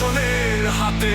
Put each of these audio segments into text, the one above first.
শাসনের হাতে।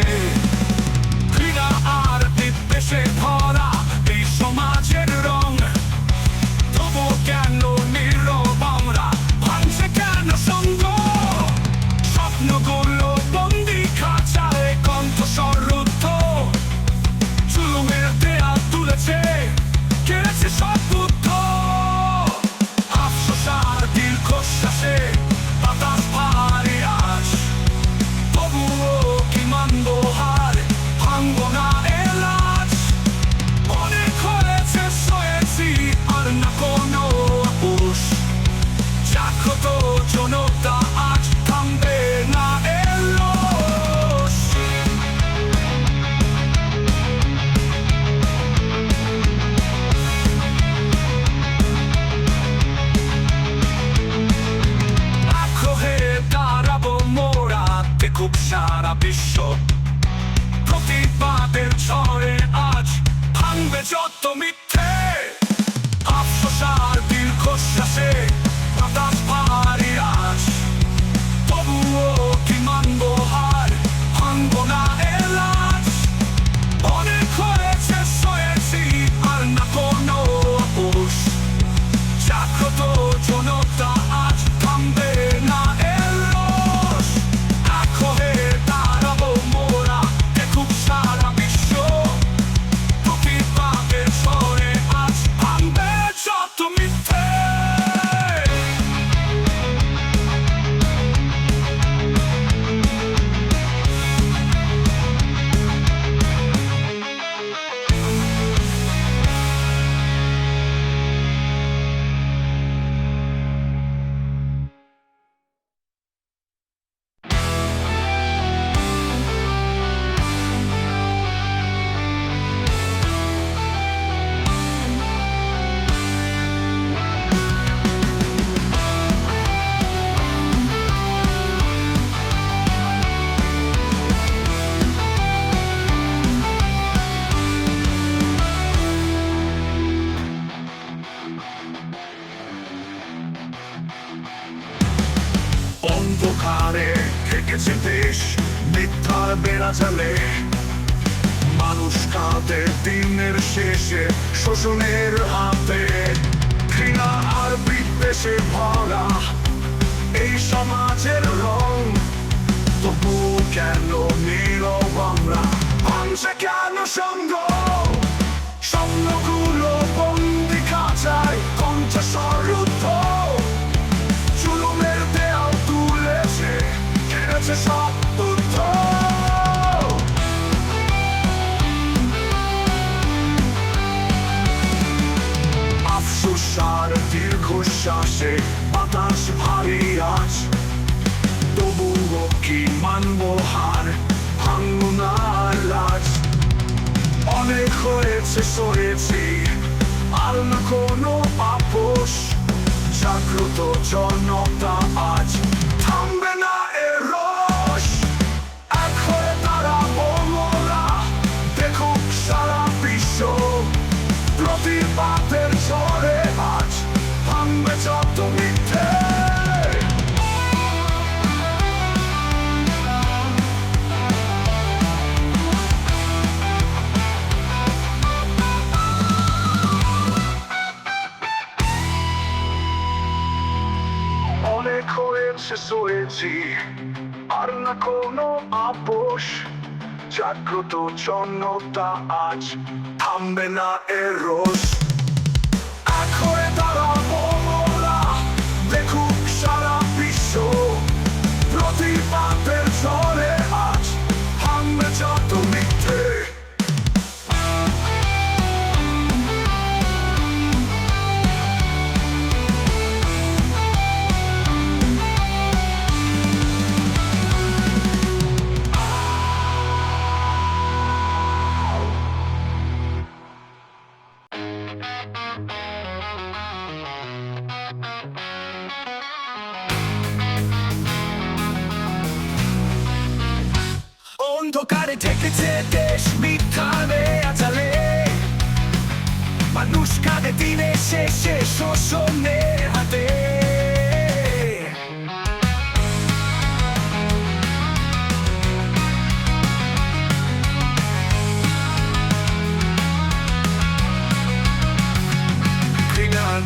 me অন্ধকারে থেকেছে দেশ, মিথ্যার বেড়া চালে মানুষ কাঁদে দিনের শেষে, শোষণের হাতে। ঘৃণা আর বিদ্বেষে ভরা হয়েছে সরেছি। আর না কোনো আপোষ। জাগ্রত জনতা আজ সয়েছি আর না কোনো আপোষ। জাগ্রত চন্নতা আজ থামবে না এ রোজ ডেকেছে দেশ মিথ্যানে আচালে মানুষ কাঁদে দিনে শেষে শোষণের হাতে।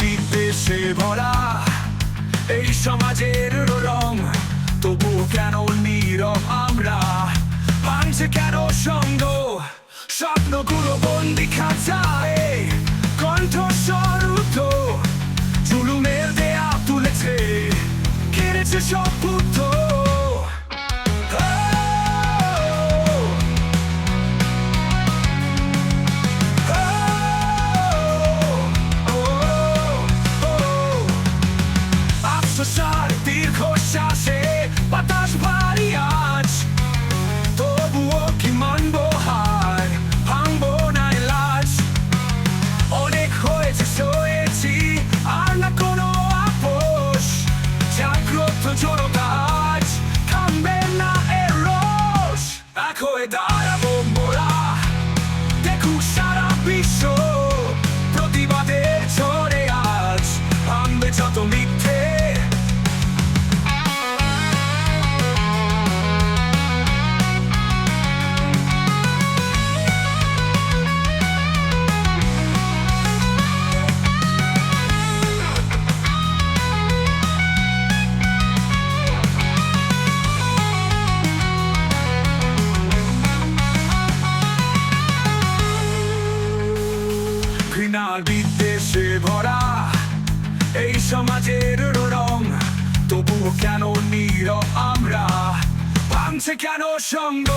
বিদ্বেষে ভরা এই সমাজের রং তবুও কেন নীরব আমরা? আছে কেন সঙ্গ স্বপ্নগুলো বন্দি খাঁচায়। কেন সঙ্গ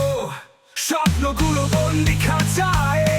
স্বপ্নগুলো বন্দি খাঁচায়।